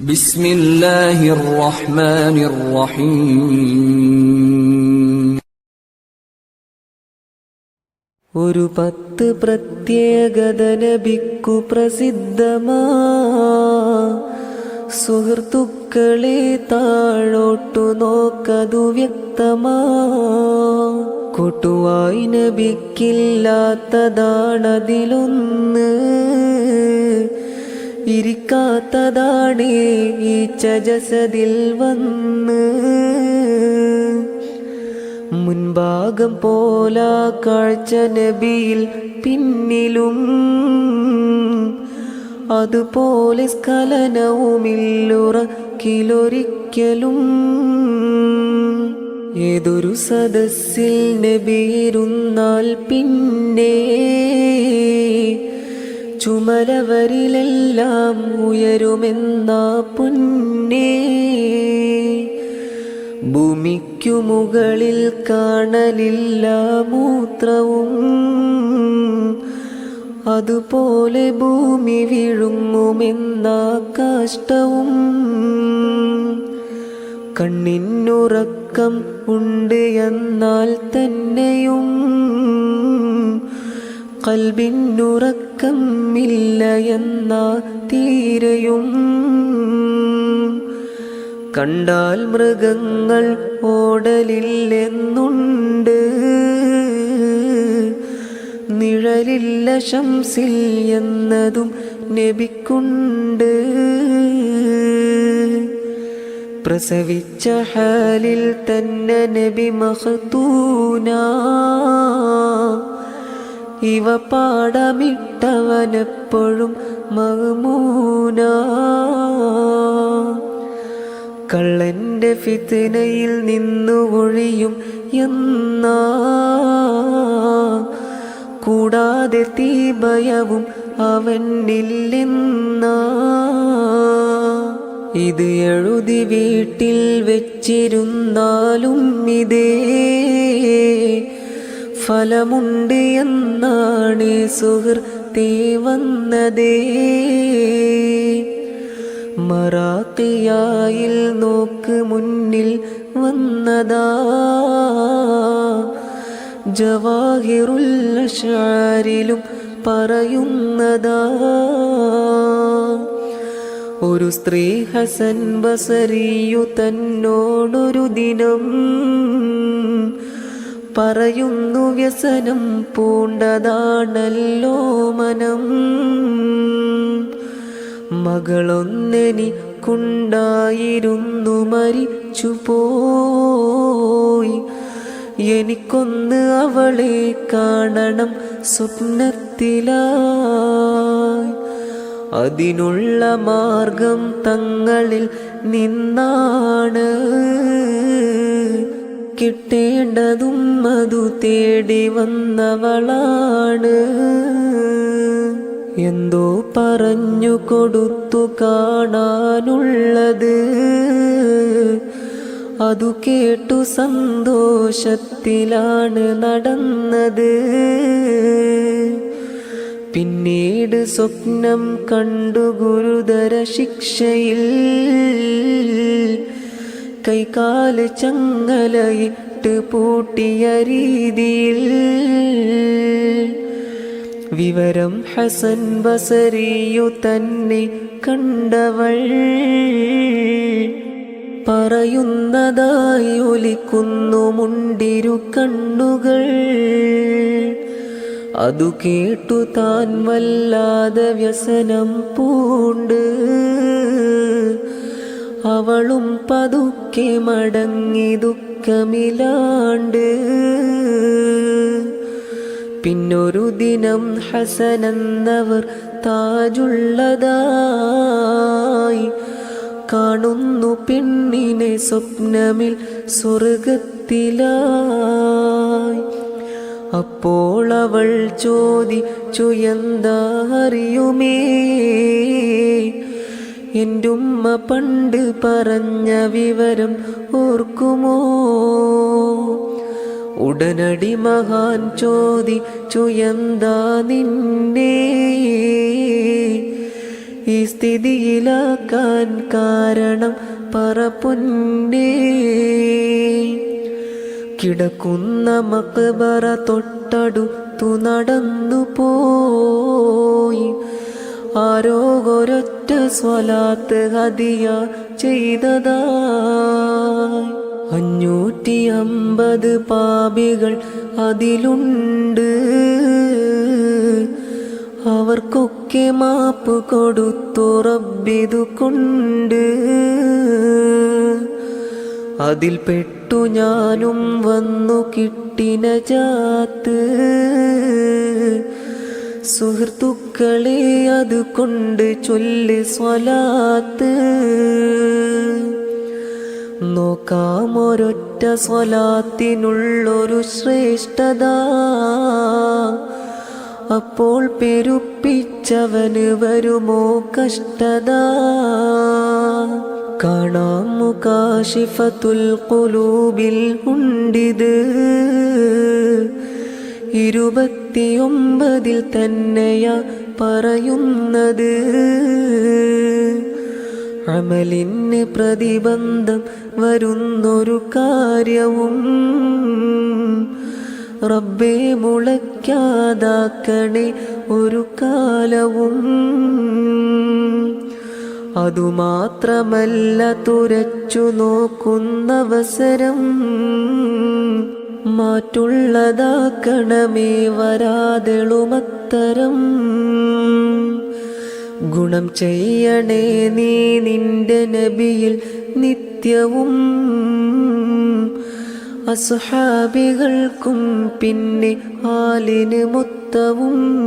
ബിസ്മില്ലാഹിർ റഹ്മാനിർ റഹീം ഒരു പത്ത് പ്രത്യേകത നബിക്കു പ്രസിദ്ധമാ. സുഹൃത്തുക്കളെ താഴോട്ടു നോക്കതു വ്യക്തമാ. കൊട്ടുവായി നബിക്കില്ലാത്തതാണതിലൊന്ന്. ഇരിക്കാത്തതാണേ ഈ ചജസതിൽ വന്ന്. മുൻഭാഗം പോലാ കാഴ്ച നബിയിൽ പിന്നിലും. അതുപോലെ സ്ഖലനവുമില്ലുറക്കിലൊരിക്കലും. ഏതൊരു സദസ്സിൽ നബിയിരുന്നാൽ പിന്നെ ചുമലവരിലെല്ലാം ഉയരുമെന്ന പുന്നേ. ഭൂമിക്കു മുകളിൽ കാണലില്ല മൂത്രവും. അതുപോലെ ഭൂമി വിഴുങ്ങുമെന്ന കാഷ്ടവും. കണ്ണിനുറക്കം ഉണ്ട് എന്നാൽ തന്നെയും. എന്ന തീരയും കണ്ടാൽ മൃഗങ്ങൾ ഓടലില്ലെന്നുണ്ട്. നിഴലില്ല ശംസിൽ എന്നതും നബിക്കുണ്ട്. പ്രസവിച്ച ഹാലിൽ തന്നെ നബി മഹത്തൂന ഇവ പാടമിട്ടവനെപ്പോഴും മഹമൂന. കള്ളന്റെ ഫിത്തിനയിൽ നിന്നു ഒഴിയും എന്ന. കൂടാതെ തീഭയവും അവനില്ലെന്നാ. ഇത് എഴുതി വീട്ടിൽ വെച്ചിരുന്നാലും ഇതേ. ഫലമുണ്ട് എന്നാണ് സുഹൃത്തേ വന്നതേ. മറാത്തിയായിൽ നോക്ക് മുന്നിൽ വന്നതാ. ജവാഹിറുല്ലഷാരിലും പറയുന്നതാ. ഒരു സ്ത്രീ ഹസൻ ബസരിയു തന്നോടൊരു ദിനം. പറയുന്നു വ്യസനം പൂണ്ടതാണല്ലോ മനം. മകളൊന്നെനിക്കുണ്ടായിരുന്നു മരിച്ചു പോയി എനിക്കൊന്ന് അവളെ കാണണം സ്വപ്നത്തിലായി. അതിനുള്ള മാർഗം തങ്ങളിൽ നിന്നാണ്. കിട്ടേണ്ടതും അതു തേടി വന്നവളാണ്. എന്തോ പറഞ്ഞു കൊടുത്തു കാണാനുള്ളത്. അതു കേട്ടു സന്തോഷത്തിലാണ് നടന്നത്. പിന്നീട് സ്വപ്നം കണ്ടു ഗുരുതര ശിക്ഷയിൽ. കൈകാൽ ചങ്ങലയിട്ട് പൂട്ടിയ രീതിയിൽ വിവരം ഹസൻ ബസരിയു തന്നെ കണ്ടവൾ. പറയുന്നതായി ഒലിക്കുന്നു മുണ്ടിരു കണ്ണുകൾ. അതു കേട്ടു താൻ വല്ലാതെ വ്യസനം പൂണ്ട്. അവളും പതുക്കെ മടങ്ങി ദുഃഖമിലാണ്ട്. പിന്നൊരു ദിനം ഹസനെന്നവർ താജുള്ളതായി കാണുന്നു പെണ്ണിനെ സ്വപ്നമിൽ സ്വർഗത്തിലായി. അപ്പോൾ അവൾ ചോദിച്ചു എന്താ അറിയുമേ? എന്റെ പണ്ട് പറഞ്ഞ വിവരം ഓർക്കുമോ? ഉടനടി മഹാൻ ചോദി ചുയന്താ നിന്നെ. ഈ സ്ഥിതിയിലാക്കാൻ കാരണം പറപ്പൊന്നേ കിടക്കുന്ന മക്ബറ തൊട്ടടുത്തു നടന്നു പോയി ആരോ ഒരൊറ്റ സ്വലാത്ത് ഹദിയ ചെയ്തതായി അഞ്ഞൂറ്റി അമ്പത് പാപികൾ അതിലുണ്ട്. അവർക്കൊക്കെ മാപ്പ് കൊടുത്തു കൊണ്ട് അതിൽ പെട്ടു ഞാനും വന്നു കിട്ടിന ജാത്ത് സുഹൃത്തുക്കളെ അത് കൊണ്ട് ചൊല്ല് സ്വലാത്ത്. നോക്കാം ഒരൊറ്റ സ്വലാത്തിനുള്ളൊരു ശ്രേഷ്ഠത. അപ്പോൾ പെരുപ്പിച്ചവന് വരുമോ കഷ്ടത. കാണാം മുകാശിഫത്തുൽ കുലൂബിൽ ഉണ്ടിത്. ഇരുപത്തിയൊമ്പതിൽ തന്നെയാ പറയുന്നത്. അമലിന് പ്രതിബന്ധം വരുന്നൊരു കാര്യവും റബ്ബെ മുളയ്ക്കാതാക്കണേ ഒരു കാലവും. അതുമാത്രമല്ല തുരച്ചു നോക്കുന്നവസരം. മാറ്റുള്ളതാക്കണമേ വരാതെളുമത്തരം. ഗുണം ചെയ്യണേ നീ നിന്റെ നബിയിൽ നിത്യവും. അസുഹാബികൾക്കും പിന്നെ ആലിന് മൊത്തവും.